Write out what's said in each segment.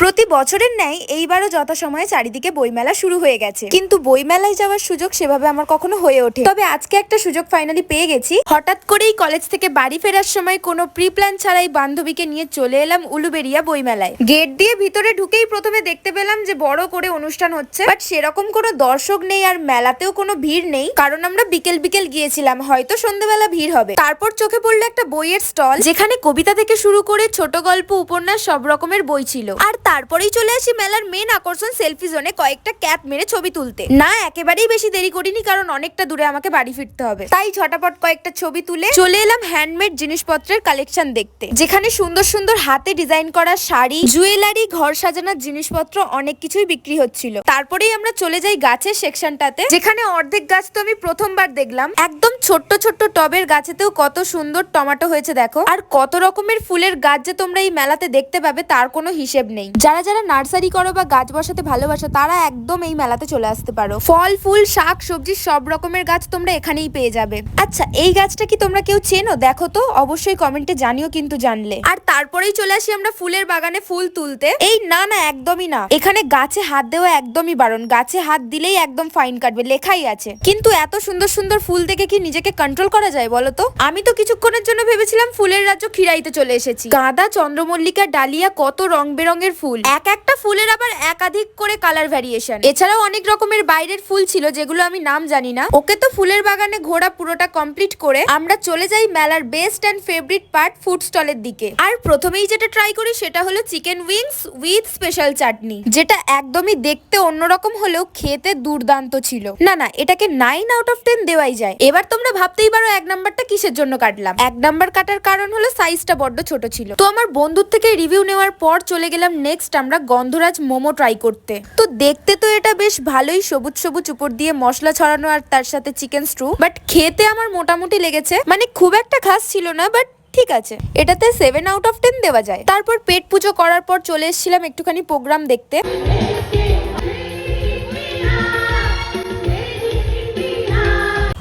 প্রতি বছরের ন্যায় এইবারও যথাসময়ে চারিদিকে বইমেলা শুরু হয়ে গেছে। কিন্তু বইমেলায় যাওয়ার সুযোগ সেভাবে আমার কখনো হয়ে ওঠে। তবে আজকে একটা সুযোগ ফাইনালি পেয়ে গেছি। হঠাৎ করেই কলেজ থেকে বাড়ি ফেরার সময় কোনো প্রি প্ল্যান ছাড়াই বান্ধবীকে নিয়ে চলে এলাম উলুবেরিয়া বইমেলায়। গেট দিয়ে ভিতরে ঢুকেই প্রথমে দেখতে পেলাম যে বড় করে অনুষ্ঠান হচ্ছে বাট সেরকম কোনো দর্শক নেই আর মেলাতেও কোনো ভিড় নেই। কারণ আমরা বিকেল বিকেল গিয়েছিলাম, হয়তো সন্ধ্যাবেলা ভিড় হবে। তারপর চোখে পড়ল একটা বইয়ের স্টল, যেখানে কবিতা থেকে শুরু করে ছোট গল্প, উপন্যাস সব রকমের বই ছিল। আর তারপরেই চলে আসি মেলার মেন আকর্ষণ সেলফি জোনে কয়েকটা ক্যাপ মেরে ছবি তুলতে। না, একেবারেই বেশি দেরি করিনি, কারণ অনেকটা দূরে আমাকে বাড়ি ফিরতে হবে। তাই ঝটাপট কয়েকটা ছবি তুলে চলে এলাম হ্যান্ডমেড জিনিসপত্রের কালেকশন দেখতে। যেখানে সুন্দর সুন্দর হাতে ডিজাইন করা শাড়ি জুয়েলারি ঘর সাজানোর জিনিসপত্র অনেক কিছুই বিক্রি হচ্ছিল। তারপরেই আমরা চলে যাই গাছের সেকশনটাতে যেখানে অর্ধেক গাছ তো আমি প্রথমবার দেখলাম। একদম ছোট্ট ছোট্ট টবের গাছেতেও কত সুন্দর টমাটো হয়েছে দেখো। আর কত রকমের ফুলের গাছ যে তোমরা এই মেলাতে দেখতে পাবে তার কোনো হিসেব নেই। যারা যারা নার্সারি করো বা গাছ বসাতে ভালোবাসো, তারা একদম এই মেলাতে চলে আসতে পারো। ফল, ফুল, শাক, সবজি, সব রকমের গাছ তোমরা এখানেই পেয়ে যাবে। আচ্ছা এই গাছটা কি তোমরা কেউ চেনো? দেখো তো, অবশ্যই কমেন্টে জানিও কিন্তু জানলে। আর তারপরেই চলে আসি আমরা ফুলের বাগানে ফুল তুলতে। এই না না, একদমই না। এখানে গাছে হাত দেওয়া একদমই বারণ। গাছে হাত দিলেই একদম ফাইন কাটবে, লেখাই আছে। কিন্তু এত সুন্দর সুন্দর ফুল দেখে কি নিজেকে কন্ট্রোল করা যায় বলো তো? আমি তো কিছুক্ষণের জন্য ভেবেছিলাম ফুলের রাজ্য খিরাইতে চলে এসেছি। গাঁদা, চন্দ্রমল্লিকা, ডালিয়া, কত রং বেরঙের ফুল। এক একটা ফুলের আবার একাধিক করে কালার ভ্যারিয়েশন এছাড়াও অনেক রকমের বাইরের ফুল ছিল যেগুলো আমি নাম জানি না। ওকে তো ফুলের বাগানে ঘোরা পুরোটা কমপ্লিট করে আমরা চলে যাই মেলার best and favourite part food স্টলের দিকে। আর প্রথমেই যেটা ট্রাই করি সেটা হলো chicken wings with special chutney যেটা একদমই দেখতে অন্যরকম হলেও খেতে দুর্দান্ত ছিল। না না, এটাকে নাইন আউট অফ টেন দেওয়াই যায়। এবার তোমরা ভাবতেই পারো এক নাম্বারটা কিসের জন্য কাটলাম। এক নাম্বার কাটার কারণ হলো সাইজটা বড্ড ছোট ছিল। তো আমার বন্ধুর থেকে রিভিউ নেওয়ার পর চলে গেলাম নেক্সট আমরা গন্ধরাজ মোমো ট্রাই করতে। তো দেখতে তো এটা বেশ ভালোই সবুজ সবুজ উপর দিয়ে মশলা ছড়ানো আর তার সাথে চিকেন স্ট্রু বাট খেতে আমার মোটামুটি লেগেছে। মানে খুব একটা খাস ছিল না বাট ঠিক আছে। এটাতে সেভেন আউট অফ টেন দেওয়া যায়। তারপর পেট পুজো করার পর চলে এসেছিলাম একটুখানি প্রোগ্রাম দেখতে।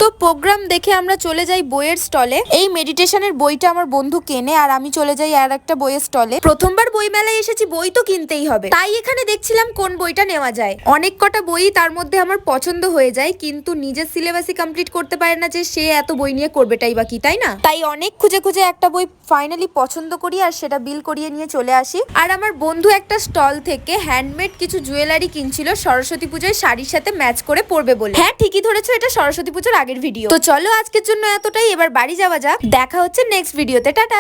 তো প্রোগ্রাম দেখে আমরা চলে যাই বইয়ের স্টলে। এই মেডিটেশনের বইটা আমার বন্ধু কেনে আর আমি চলে যাই আর একটা বইয়ের স্টলে। প্রথমবার বই মেলায় এসেছি, বই তো কিনতেই হবে। তাই এখানে দেখছিলাম কোন বইটা নেওয়া যায়। অনেক কটা বই তার মধ্যে আমার পছন্দ হয়ে যায়, কিন্তু নিজের সিলেবাসই কমপ্লিট করতে পারে না যে সে এত বই নিয়ে করবেটাই বা কি, তাই না? তাই অনেক খুঁজে খুঁজে একটা বই ফাইনালি পছন্দ করি আর সেটা বিল করিয়ে নিয়ে চলে আসি। আর আমার বন্ধু একটা স্টল থেকে হ্যান্ডমেড কিছু জুয়েলারি কিনছিল, সরস্বতী পুজোয় শাড়ির সাথে ম্যাচ করে পরবে বলে। হ্যাঁ ঠিকই ধরেছো, এটা সরস্বতী পুজোর আগের ভিডিও তো চলো আজকের জন্য এতটাই। এবার বাড়ি যাওয়া যাক। দেখা হচ্ছে নেক্সট ভিডিওতে টাটা।